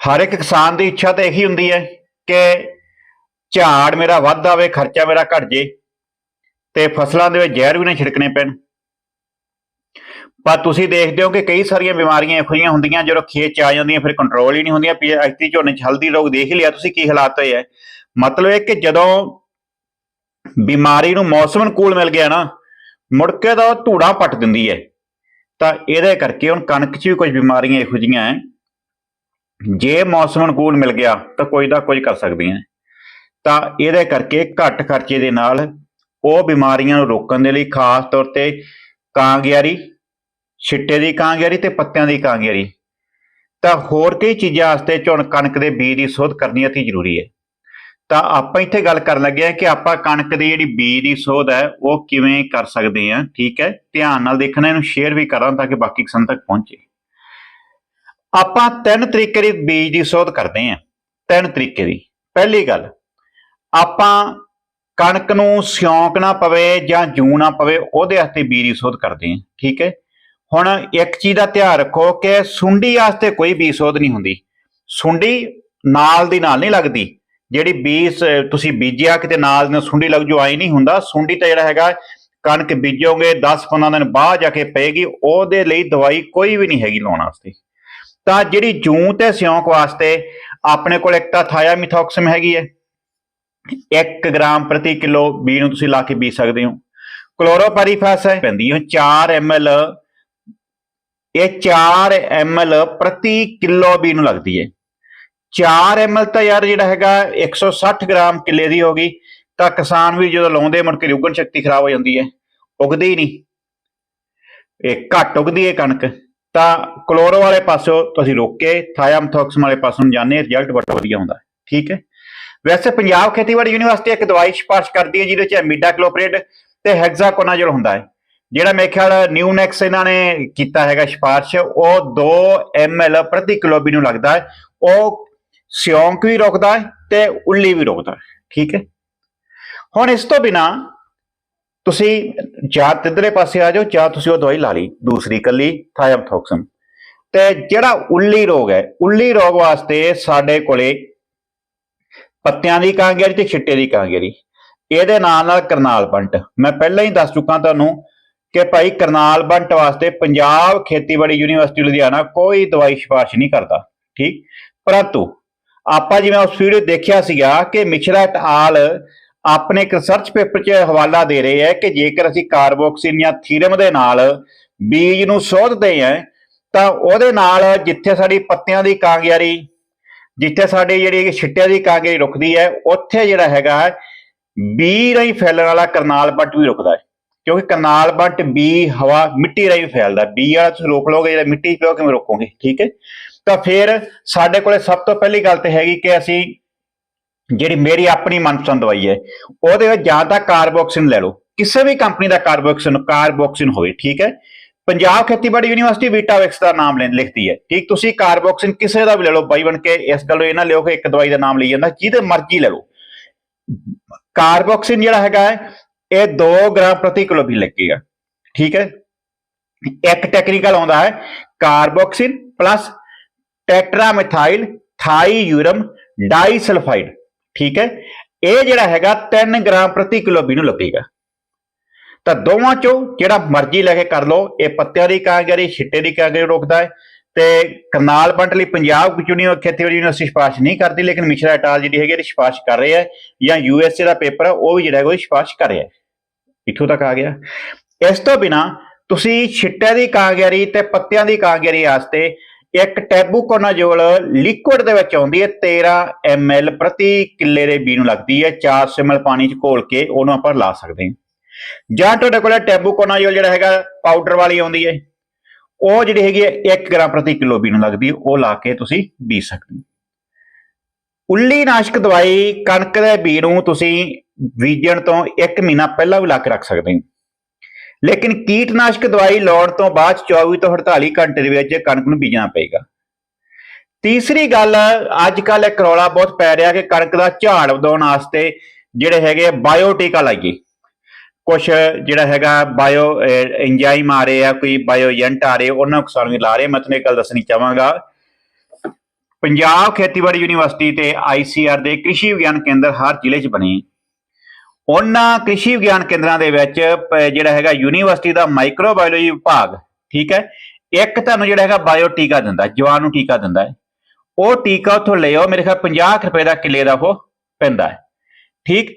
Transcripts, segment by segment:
ਹਰ ਇੱਕ ਕਿਸਾਨ ਦੀ ਇੱਛਾ ਤਾਂ ਇਹੀ ਹੁੰਦੀ ਹੈ ਕਿ ਝਾੜ ਮੇਰਾ ਵੱਧ ਆਵੇ, ਖਰਚਾ ਮੇਰਾ ਘਟ ਜੇ ਤੇ ਫਸਲਾਂ ਦੇ ਵਿੱਚ ਜ਼ਹਿਰ ਵੀ ਨਾ ਛਿੜਕਣੇ ਪੈਣ। ਪਰ ਤੁਸੀਂ ਦੇਖਦੇ ਹੋ ਕਿ ਕਈ ਸਾਰੀਆਂ ਬਿਮਾਰੀਆਂ ਇਹੋ ਜਿਹੀਆਂ ਹੁੰਦੀਆਂ, ਜਦੋਂ ਖੇਤ ਚ ਆ ਜਾਂਦੀਆਂ, ਫਿਰ ਕੰਟਰੋਲ ਹੀ ਨਹੀਂ ਹੁੰਦੀਆਂ ਪੀ ਐਕਟੀ ਝੋਨੇ ਚ ਹਲਦੀ ਰੋਗ ਦੇਖ ਹੀ ਲਿਆ, ਤੁਸੀਂ ਕੀ ਹਾਲਾਤ ਹੋਏ ਹੈ ਮਤਲਬ ਇਹ ਕਿ ਜਦੋਂ ਬਿਮਾਰੀ ਨੂੰ ਮੌਸਮ ਅਨੁਕੂਲ ਮਿਲ ਗਿਆ ਨਾ, ਮੁੜ ਕੇ ਤਾਂ ਧੂੜਾ ਪੱਟ ਦਿੰਦੀ ਹੈ। ਤਾਂ ਇਹਦੇ ਕਰਕੇ ਹੁਣ ਕਣਕ 'ਚ ਵੀ ਕੁਝ ਬਿਮਾਰੀਆਂ ਇਹੋ ਜਿਹੀਆਂ ਹੈ। ਜੇ ਮੌਸਮ ਅਨੁਕੂਲ ਮਿਲ ਗਿਆ ਤਾਂ ਕੋਈ ਦਾ ਕੁਝ ਕਰ ਸਕਦੀਆਂ ਹੈ। ਤਾਂ ਇਹਦੇ ਕਰਕੇ ਘੱਟ ਖਰਚੇ ਦੇ ਨਾਲ ਉਹ ਬਿਮਾਰੀਆਂ ਨੂੰ ਰੋਕਣ ਦੇ ਲਈ ਖਾਸ ਤੌਰ ਤੇ ਕਾਂਗਿਆਰੀ, ਛਿੱਟੇ ਦੀ ਕਾਂਗਿਆਰੀ ਤੇ ਪੱਤਿਆਂ ਦੀ ਕਾਂਗਿਆਰੀ। ਤਾਂ ਹੋਰ ਕਈ ਚੀਜ਼ਾਂ ਵਾਸਤੇ ਝੁਣ ਕਣਕ ਦੇ ਬੀਜ ਦੀ ਸੋਧ ਕਰਨੀ ਅਤੀ ਜ਼ਰੂਰੀ ਹੈ। ਤਾਂ ਆਪਾਂ ਇੱਥੇ ਗੱਲ ਕਰਨ ਲੱਗੇ ਹਾਂ ਕਿ ਆਪਾਂ ਕਣਕ ਦੀ ਜਿਹੜੀ ਬੀਜ ਦੀ ਸੋਧ ਹੈ, ਉਹ ਕਿਵੇਂ ਕਰ ਸਕਦੇ ਹਾਂ, ਠੀਕ ਹੈ? ਧਿਆਨ ਨਾਲ ਦੇਖਣਾ, ਇਹਨੂੰ ਸ਼ੇਅਰ ਵੀ ਕਰਾਂ ਤਾਂ ਕਿ ਬਾਕੀ ਕਿਸਾਨ ਤੱਕ ਪਹੁੰਚੇ। ਆਪਾਂ ਤਿੰਨ ਤਰੀਕੇ ਦੀ ਬੀਜ ਦੀ ਸੋਧ ਕਰਦੇ ਹਾਂ, ਤਿੰਨ ਤਰੀਕੇ ਦੀ। ਪਹਿਲੀ ਗੱਲ, ਆਪਾਂ ਕਣਕ ਨੂੰ ਸਿਉਂਕ ਨਾ ਪਵੇ ਜਾਂ ਜੂ ਨਾ ਪਵੇ, ਉਹਦੇ ਵਾਸਤੇ ਬੀਜ ਦੀ ਸੋਧ ਕਰਦੇ ਹਾਂ, ਠੀਕ ਹੈ? ਹੁਣ ਇੱਕ ਚੀਜ਼ ਦਾ ਧਿਆਨ ਰੱਖੋ ਕਿ ਸੁੰਡੀ ਵਾਸਤੇ ਕੋਈ ਬੀਜ ਸੋਧ ਨਹੀਂ ਹੁੰਦੀ। ਸੁੰਡੀ ਨਾਲ ਦੀ ਨਾਲ ਨਹੀਂ ਲੱਗਦੀ। ਜਿਹੜੀ ਬੀਜ ਤੁਸੀਂ ਬੀਜਿਆ ਕਿਤੇ ਨਾਲ ਦੀ ਨਾਲ ਸੁੰਡੀ ਲੱਗ ਜੋ ਆਈ ਨਹੀਂ ਹੁੰਦਾ। ਸੁੰਡੀ ਤਾਂ ਜਿਹੜਾ ਹੈਗਾ, ਕਣਕ ਬੀਜੋਗੇ 10-15 ਦਿਨ ਬਾਅਦ ਜਾ ਕੇ ਪਏਗੀ, ਉਹਦੇ ਲਈ ਦਵਾਈ ਕੋਈ ਵੀ ਨਹੀਂ ਹੈਗੀ ਲਾਉਣ ਵਾਸਤੇ। ਤਾਂ ਜਿਹੜੀ ਜੂੰ ਤੇ ਸਿਉਂਕ ਵਾਸਤੇ ਆਪਣੇ ਕੋਲ ਇੱਕ ਤਾਂ ਥਾਇਆਮੀਥੋਕਸਮ ਹੈਗੀ ਹੈ। 1 ਗ੍ਰਾਮ ਪ੍ਰਤੀ ਕਿਲੋ ਬੀ ਨੂੰ ਤੁਸੀਂ ਲਾ ਕੇ ਬੀਜ ਸਕਦੇ ਹੋ। ਕਲੋਰੋਪਰੀਫਾਸ ਹੈ, ਪੈਂਦੀ ਹੈ 4 ml ਇਹ 4 ml ਪ੍ਰਤੀ ਕਿਲੋ ਬੀ ਨੂੰ ਲੱਗਦੀ ਹੈ। 4 ml ਤਾਂ ਯਾਰ ਜਿਹੜਾ ਹੈਗਾ 160 ਗ੍ਰਾਮ ਕਿੱਲੇ ਦੀ ਹੋ ਗਈ, ਤਾਂ ਕਿਸਾਨ ਵੀ ਜਦੋਂ ਲਾਉਂਦੇ ਮੁੜ ਕੇ ਉਗਣ ਸ਼ਕਤੀ ਖਰਾਬ ਹੋ ਜਾਂਦੀ ਹੈ। ਉਗਦੀ ਹੀ ਨਹੀਂ। ਇਹ ਘੱਟ ਉਗਦੀ ਹੈ ਕਣਕ। ਤਾਂ ਕਲੋਰੋ ਵਾਲੇ ਪਾਸੋਂ ਤੁਸੀਂ ਰੋਕ ਕੇ ਥਾਇਆਮਥੋਕਸਮ ਵਾਲੇ ਪਾਸੋਂ ਨੂੰ ਜਾਂਦੇ ਰਿਜ਼ਲਟ ਬੜਾ ਵਧੀਆ ਹੁੰਦਾ, ਠੀਕ ਹੈ? ਵੈਸੇ ਪੰਜਾਬ ਖੇਤੀਬਾੜੀ ਯੂਨੀਵਰਸਿਟੀ ਇੱਕ ਦਵਾਈ ਸਿਫਾਰਿਸ਼ ਕਰਦੀ ਹੈ, ਜਿਹਦੇ ਵਿੱਚ ਮਿਡਾਕਲੋਪ੍ਰੇਟ ਤੇ ਹੈਗਜ਼ਾਕੋਨਾਜ਼ੋਲ ਹੁੰਦਾ ਹੈ। ਜਿਹੜਾ ਮੇਰੇ ਖਿਆਲ ਨਿਊਨੈਕਸ ਇਹਨਾਂ ਨੇ ਕੀਤਾ ਹੈਗਾ ਸਿਫਾਰਿਸ਼, ਉਹ 2 ml ਪ੍ਰਤੀ ਕਿਲੋ ਵੀ ਨੂੰ ਲੱਗਦਾ ਹੈ, ਉਹ ਸਿਉਂਕ ਵੀ ਰੋਕਦਾ ਹੈ ਤੇ ਉੱਲੀ ਵੀ ਰੋਕਦਾ ਹੈ, ਠੀਕ ਹੈ? ਹੁਣ ਇਸ ਤੋਂ ਬਿਨਾ ਤੁਸੀਂ ਜਾਂ ਤਿੱਧਰੇ ਪਾਸੇ ਆ ਜਾਓ, ਜਾਂ ਤੁਸੀਂ ਉਹ ਦਵਾਈ ਲਾ ਲਈ, ਦੂਸਰੀ ਕੱਲੀ ਥਾਇਆਮਥੋਕਸਮ ਤੇ ਜਿਹੜਾ ਉੱਲੀ ਰੋਗ ਹੈ, ਉੱਲੀ ਰੋਗ ਵਾਸਤੇ ਸਾਡੇ ਕੋਲੇ ਪੱਤਿਆਂ ਦੀ ਕਾਂਗੇਰੀ ਤੇ ਛਿੱਟੇ ਦੀ ਕਾਂਗੇਰੀ। ਇਹਦੇ ਨਾਲ ਨਾਲ ਕਰਨਾਲ ਬੰਟ। ਮੈਂ ਪਹਿਲਾਂ ਹੀ ਦੱਸ ਚੁੱਕਾ ਤੁਹਾਨੂੰ ਕਿ ਭਾਈ ਕਰਨਾਲ ਬੰਟ ਵਾਸਤੇ ਪੰਜਾਬ ਖੇਤੀਬਾੜੀ ਯੂਨੀਵਰਸਿਟੀ ਲੁਧਿਆਣਾ ਕੋਈ ਦਵਾਈ ਸਿਫਾਰਿਸ਼ ਨਹੀਂ ਕਰਦਾ, ਠੀਕ? ਪਰੰਤੂ ਆਪਾਂ ਜਿਵੇਂ ਉਸ ਵੀਡੀਓ ਦੇਖਿਆ ਸੀਗਾ ਕਿ ਮਿਸ਼ਰਾ ਟਾਲ ਆਪਣੇ ਇੱਕ ਰਿਸਰਚ ਪੇਪਰ 'ਚ ਹਵਾਲਾ ਦੇ ਰਹੇ ਹੈ ਕਿ ਜੇਕਰ ਅਸੀਂ ਕਾਰਬੋਕਸਿਨ ਜਾਂ ਥੀਰਮ ਦੇ ਨਾਲ ਬੀਜ ਨੂੰ ਸੋਧਦੇ ਹਾਂ, ਤਾਂ ਉਹਦੇ ਨਾਲ ਜਿੱਥੇ ਸਾਡੀ ਪੱਤਿਆਂ ਦੀ ਕਾਂਗਿਆਰੀ, ਜਿੱਥੇ ਸਾਡੀ ਜਿਹੜੀ ਛਿੱਟਿਆਂ ਦੀ ਕਾਂਗਿਆਰੀ ਰੁਕਦੀ ਹੈ, ਉੱਥੇ ਜਿਹੜਾ ਹੈਗਾ ਬੀ ਰਾਹੀਂ ਫੈਲਣ ਵਾਲਾ ਕਰਨਾਲ ਬੱਟ ਵੀ ਰੁਕਦਾ ਹੈ। ਕਿਉਂਕਿ ਕਰਨਾਲ ਬੱਟ ਬੀ ਹਵਾ, ਮਿੱਟੀ ਰਾਹੀਂ ਫੈਲਦਾ। ਬੀ ਵਾਲਾ ਤੁਸੀਂ ਰੋਕ ਲਓਗੇ, ਜਿਹੜਾ ਮਿੱਟੀ ਪਿਓ ਕਿਵੇਂ ਰੋਕੋਗੇ? ਠੀਕ ਹੈ? ਤਾਂ ਫਿਰ ਸਾਡੇ ਕੋਲੇ ਸਭ ਤੋਂ ਪਹਿਲੀ ਗੱਲ ਤੇ ਹੈਗੀ ਕਿ ਅਸੀਂ ਜਿਹੜੀ ਮੇਰੀ ਆਪਣੀ ਮਨਪਸੰਦ ਦਵਾਈ ਹੈ ਉਹਦੇ ਵਿੱਚ ਜਾਂ ਤਾਂ ਕਾਰਬੋਕਸਿਨ ਲੈ ਲਓ ਕਿਸੇ ਵੀ ਕੰਪਨੀ ਦਾ ਕਾਰਬੋਕਸਿਨ ਕਾਰਬੋਕਸਿਨ ਹੋਵੇ ਠੀਕ ਹੈ? ਪੰਜਾਬ ਖੇਤੀਬਾੜੀ ਯੂਨੀਵਰਸਿਟੀ ਵੀਟਾਵੈਕਸ ਦਾ ਨਾਮ ਲੈਣ ਲਿਖਦੀ ਹੈ ਠੀਕ? ਤੁਸੀਂ ਕਾਰਬੋਕਸਿਨ ਕਿਸੇ ਦਾ ਵੀ ਲੈ ਲਓ ਬਾਈ ਬਣ ਕੇ ਇਸ ਗੱਲੋਂ ਇਹ ਨਾ ਲਿਓ ਕਿ ਇੱਕ ਦਵਾਈ ਦਾ ਨਾਮ ਲਈ ਜਾਂਦਾ ਜਿਹਦੇ ਮਰਜ਼ੀ ਲੈ ਲਓ। ਕਾਰਬੋਕਸਿਨ ਜਿਹੜਾ ਹੈਗਾ ਹੈ, ਇਹ 2 ਗ੍ਰਾਮ ਪ੍ਰਤੀ ਕਿਲੋ ਵੀ ਲੱਗੇਗਾ ਠੀਕ ਹੈ? ਇੱਕ ਟੈਕਨੀਕਲ ਆਉਂਦਾ ਹੈ ਕਾਰਬੋਕਸਿਨ ਪਲੱਸ ਟੈਟਰਾਮੈਥਾਈਲ ਥਾਈਯੂਰਮ ਡਾਈਸਲਫਾਈਡ ਠੀਕ ਹੈ? ਇਹ ਜਿਹੜਾ ਹੈਗਾ 3 ਗ੍ਰਾਮ ਪ੍ਰਤੀ ਕਿਲੋ ਵੀ ਨੂੰ ਲੱਗੇਗਾ। ਤਾਂ ਦੋਵਾਂ ਚੋਂ ਜਿਹੜਾ ਮਰਜ਼ੀ ਲੈ ਕੇ ਕਰ ਲਓ, ਇਹ ਪੱਤਿਆਂ ਦੀ ਕਾਂਗਰੀ, ਛਿੱਟੇ ਦੀ ਕਾਂਗਰੀ ਰੋਕਦਾ ਹੈ ਤੇ ਕਰਨਾਲ ਬੰਟ ਲਈ ਪੰਜਾਬ ਯੂਨੀਵਰਸਿਟੀ ਖੇਤੀਬਾੜੀ ਯੂਨੀਵਰਸਿਟੀ ਸਿਫਾਰਿਸ਼ ਨਹੀਂ ਕਰਦੀ, ਲੇਕਿਨ ਮਿਸ਼ਰਾ ਟਾਲ ਜਿਹੜੀ ਹੈਗੀ ਇਹ ਸਿਫਾਰਿਸ਼ ਕਰ ਰਹੇ ਹੈ ਜਾਂ ਯੂਐਸਏ ਦਾ ਪੇਪਰ ਹੈ, ਉਹ ਵੀ ਜਿਹੜਾ ਹੈਗਾ ਉਹ ਸਿਫਾਰਿਸ਼ ਕਰ ਰਿਹਾ ਹੈ। ਇੱਥੋਂ ਤੱਕ ਆ ਗਿਆ। ਇਸ ਤੋਂ ਬਿਨਾ ਤੁਸੀਂ ਛਿੱਟੇ ਦੀ ਕਾਂਗਰੀ ਤੇ ਪੱਤਿਆਂ ਦੀ ਕਾਂਗਰੀ ਵਾਸਤੇ ਇੱਕ ਟੈਬੂਕੋਨਾਜ਼ੋਲ ਲਿਕੁਇਡ ਦੇ ਵਿੱਚ ਆਉਂਦੀ ਹੈ 13 ml ਪ੍ਰਤੀ ਕਿੱਲੇ ਦੇ ਬੀ ਨੂੰ ਲੱਗਦੀ ਹੈ 400 ml ਪਾਣੀ ਚ ਘੋਲ ਕੇ ਉਹਨੂੰ ਆਪਾਂ ਲਾ ਸਕਦੇ ਹਾਂ। ਜਾਂ ਤੁਹਾਡੇ ਕੋਲ ਟੈਬੂਕੋਨਾਜ਼ੋਲ ਜਿਹੜਾ ਹੈਗਾ, ਪਾਊਡਰ ਵਾਲੀ ਆਉਂਦੀ ਹੈ, ਉਹ ਜਿਹੜੀ ਹੈਗੀ ਹੈ 1 ਗ੍ਰਾਮ ਪ੍ਰਤੀ ਕਿਲੋ ਬੀ ਨੂੰ ਲੱਗਦੀ ਉਹ ਲਾ ਕੇ ਤੁਸੀਂ ਬੀਜ ਸਕਦੇ ਹੋ। ਉੱਲੀ ਨਾਸ਼ਕ ਦਵਾਈ ਕਣਕ ਦੇ ਬੀ ਨੂੰ ਤੁਸੀਂ ਬੀਜਣ ਤੋਂ 1 ਮਹੀਨਾ ਪਹਿਲਾਂ ਵੀ ਲਾ ਕੇ ਰੱਖ ਸਕਦੇ ਹੋ। ਲੇਕਿਨ ਕੀਟਨਾਸ਼ਕ ਦਵਾਈ ਲਾਉਣ ਤੋਂ ਬਾਅਦ 24 ਤੋਂ 48 ਘੰਟੇ ਦੇ ਵਿੱਚ ਕਣਕ ਨੂੰ ਬੀਜਣਾ ਪਏਗਾ। ਤੀਸਰੀ ਗੱਲ ਅੱਜ ਕੱਲ ਇੱਕ ਰੌਲਾ ਬਹੁਤ ਪੈ ਰਿਹਾ ਕਿ ਕਣਕ ਦਾ ਝਾੜ ਵਧਾਉਣ ਵਾਸਤੇ ਜਿਹੜੇ ਹੈਗੇ ਬਾਇਓਟੀਕਾ ਲਾਈਏ। ਕੁਝ ਜਿਹੜਾ ਹੈਗਾ ਬਾਇਓ ਐਂਜ਼ਾਈਮ ਆ ਰਹੇ ਆ, ਕੋਈ ਬਾਇਓ ਏਜੰਟ ਆ ਰਹੇ, ਉਹਨਾਂ ਨੂੰ ਕਿਸਾਨ ਵੀ ਲਾ ਰਹੇ। ਮੈਂ ਤੁਹਾਨੂੰ ਇੱਕ ਗੱਲ ਦੱਸਣੀ ਚਾਹਾਂਗਾ। ਪੰਜਾਬ ਖੇਤੀਬਾੜੀ ਯੂਨੀਵਰਸਿਟੀ ਤੇ ਆਈਸੀਆਰ ਦੇ ਕ੍ਰਿਸ਼ੀ ਵਿਗਿਆਨ ਕੇਂਦਰ ਹਰ ਜ਼ਿਲ੍ਹੇ 'ਚ ਬਣੇ। ਉਹਨਾਂ ਕ੍ਰਿਸ਼ੀ ਵਿਗਿਆਨ ਕੇਂਦਰਾਂ ਦੇ ਵਿੱਚ ਪ- ਜਿਹੜਾ ਹੈਗਾ ਯੂਨੀਵਰਸਿਟੀ ਦਾ ਮਾਈਕਰੋਬਾਇਓਲੋਜੀ ਵਿਭਾਗ, ਠੀਕ ਹੈ, ਇੱਕ ਤੁਹਾਨੂੰ ਜਿਹੜਾ ਹੈਗਾ ਬਾਇਓ ਟੀਕਾ ਦਿੰਦਾ, ਜਵਾਨ ਨੂੰ ਟੀਕਾ ਦਿੰਦਾ ਹੈ। ਉਹ ਟੀਕਾ ਉੱਥੋਂ ਲਿਓ ਮੇਰੇ ਖਿਆਲ 50 ਕੁ ਰੁਪਏ ਦਾ ਕਿੱਲੇ ਦਾ ਉਹ ਪੈਂਦਾ ਹੈ, ਠੀਕ?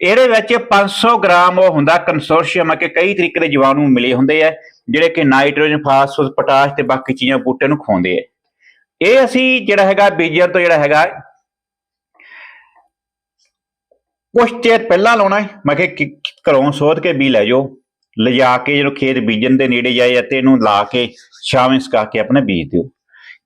ਇਹਦੇ ਵਿੱਚ 500 ਗ੍ਰਾਮ ਉਹ ਹੁੰਦਾ ਕੰਸੋਰਸ਼ੀਅਮ ਹੈ ਕਿ ਕਈ ਤਰੀਕੇ ਦੇ ਜੀਵਾਣੂ ਮਿਲੇ ਹੁੰਦੇ ਆ, ਜਿਹੜੇ ਕਿ ਨਾਈਟ੍ਰੋਜਨ, ਫਾਸਫੋਰਸ, ਪੋਟਾਸ਼ ਤੇ ਬਾਕੀ ਚੀਜ਼ਾਂ ਬੂਟੇ ਨੂੰ ਖਵਾਉਂਦੇ ਆ। ਇਹ ਅਸੀਂ ਜਿਹੜਾ ਹੈਗਾ ਬੀਜਣ ਤੋਂ ਜਿਹੜਾ ਹੈਗਾ ਕੁਛ ਚਿਰ ਪਹਿਲਾਂ ਲਾਉਣਾ ਹੈ ਮੈਂ ਕਿਹਾ, ਕਿ- ਘਰੋਂ ਸੋਧ ਕੇ ਬੀ ਲੈ ਜਾਓ। ਲਿਜਾ ਕੇ ਜਦੋਂ ਖੇਤ ਬੀਜਣ ਦੇ ਨੇੜੇ ਜਾਏ ਅਤੇ ਇਹਨੂੰ ਲਾ ਕੇ ਛਾਵੇਂ ਸੁਕਾ ਕੇ ਆਪਣੇ ਬੀਜ ਦਿਓ।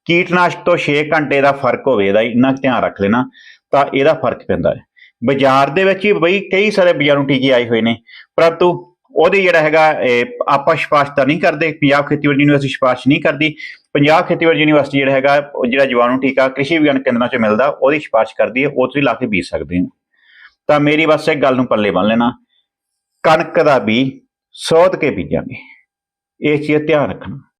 ਕੀਟਨਾਸ਼ਕ ਤੋਂ 6 ਘੰਟੇ ਦਾ ਫ਼ਰਕ ਹੋਵੇ, ਇਹਦਾ ਇੰਨਾ ਕੁ ਧਿਆਨ ਰੱਖ ਲੈਣਾ, ਤਾਂ ਇਹਦਾ ਫ਼ਰਕ ਪੈਂਦਾ ਹੈ। ਬਾਜ਼ਾਰ ਦੇ ਵਿੱਚ ਹੀ ਬਈ ਕਈ ਸਾਰੇ ਬੀਜਾਣੂ ਟੀਕੇ ਆਏ ਹੋਏ ਨੇ, ਪਰੰਤੂ ਉਹਦੇ ਜਿਹੜਾ ਹੈਗਾ, ਇਹ ਆਪਾਂ ਸਿਫਾਰਿਸ਼ ਤਾਂ ਨਹੀਂ ਕਰਦੇ, ਪੰਜਾਬ ਖੇਤੀਬਾੜੀ ਯੂਨੀਵਰਸਿਟੀ ਸਿਫਾਰਿਸ਼ ਨਹੀਂ ਕਰਦੀ। ਪੰਜਾਬ ਖੇਤੀਬਾੜੀ ਯੂਨੀਵਰਸਿਟੀ ਜਿਹੜਾ ਹੈਗਾ, ਉਹ ਜਿਹੜਾ ਜੀਵਾਣੂ ਟੀਕਾ ਕ੍ਰਿਸ਼ੀ ਵਿਗਿਆਨ ਕੇਂਦਰਾਂ 'ਚ ਮਿਲਦਾ, ਉਹਦੀ ਸਿਫਾਰਿਸ਼ ਕਰਦੀ ਹੈ, ਉਹ ਤੁਸੀਂ ਲਾ ਕੇ ਬੀਜ ਸਕਦੇ ਹੋ। ਤਾਂ ਮੇਰੀ ਬਸ ਇੱਕ ਗੱਲ ਨੂੰ ਪੱਲੇ ਬੰਨ ਲੈਣਾ। ਕਣਕ ਦਾ ਵੀ ਸੋਧ ਕੇ ਬੀਜਾਂਗੇ। ਇਹ ਚੀਜ਼ ਧਿਆਨ ਰੱਖਣਾ।